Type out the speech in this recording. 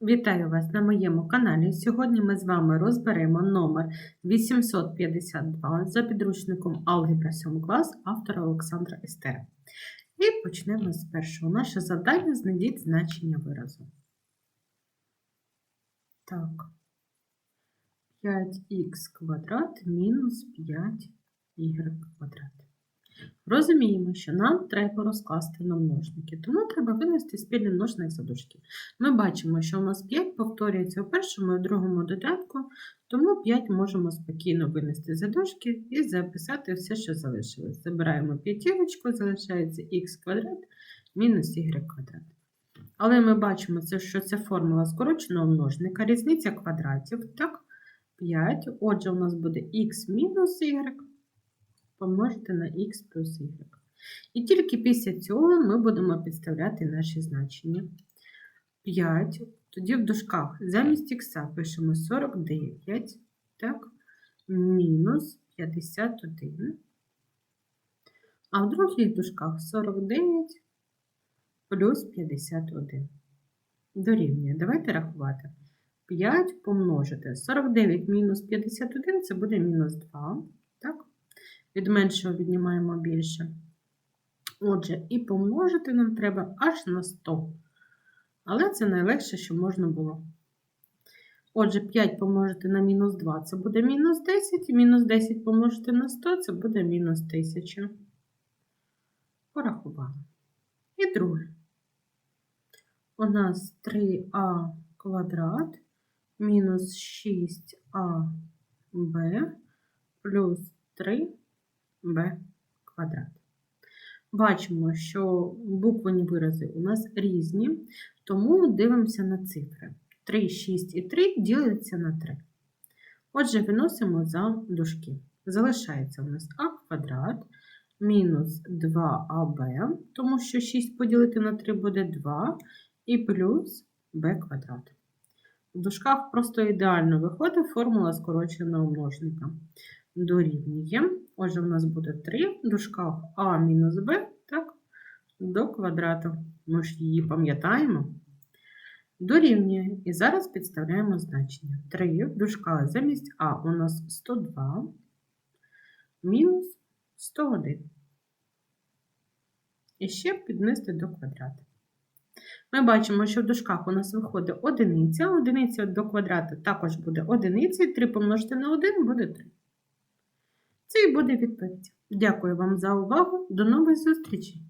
Вітаю вас на моєму каналі. Сьогодні ми з вами розберемо номер 852 за підручником Алгебра 7 клас автора Олександра Естера. І почнемо з першого. Наше завдання знайдіть значення виразу. Так. 5х квадрат мінус 5y квадрат. Розуміємо, що нам треба розкласти на множники, тому треба винести спільний множник за. Ми бачимо, що у нас 5 повторюється у першому і другому додатку, тому 5 можемо спокійно винести за і записати все, що залишилось. Забираємо п'ятірочку, залишається х квадрат мінус y квадрат. Але ми бачимо, що це формула скороченого множника, різниця квадратів, так? 5. Отже, у нас буде х мінус y помножити на х плюс y. І тільки після цього ми будемо підставляти наші значення. 5. Тоді в дужках замість х пишемо 49, так, мінус 51. А в других дужках 49 плюс 51. Дорівнює. Давайте рахувати. 5 помножити. 49 мінус 51 це буде мінус 2. Так? Від меншого віднімаємо більше. Отже, і помножити нам треба аж на 100. Але це найлегше, що можна було. Отже, 5 помножити на мінус 2 це буде мінус 10, і мінус 10 помножити на 100 це буде мінус 1000. Порахували. І друге. У нас 3а квадрат мінус 6аб плюс 3 b квадрат. Бачимо, що буквені вирази у нас різні, тому дивимося на цифри. 3, 6 і 3 діляться на 3. Отже, виносимо за дужки. Залишається у нас а квадрат мінус 2аб, тому що 6 поділити на 3 буде 2, і плюс b квадрат. В дужках просто ідеально виходить формула скороченого множника. Дорівнює. Отже, у нас буде 3 в дужках а мінус b, так, до квадрату. Ми ж її пам'ятаємо. Дорівнює. І зараз підставляємо значення. 3 в дужках замість а у нас 102 мінус 101. І ще піднести до квадрата. Ми бачимо, що в дужках у нас виходить одиниця. Одиниця до квадрата також буде одиниця, і 3 помножити на 1 буде 3. Це і буде відповідь. Дякую вам за увагу. До нових зустрічей!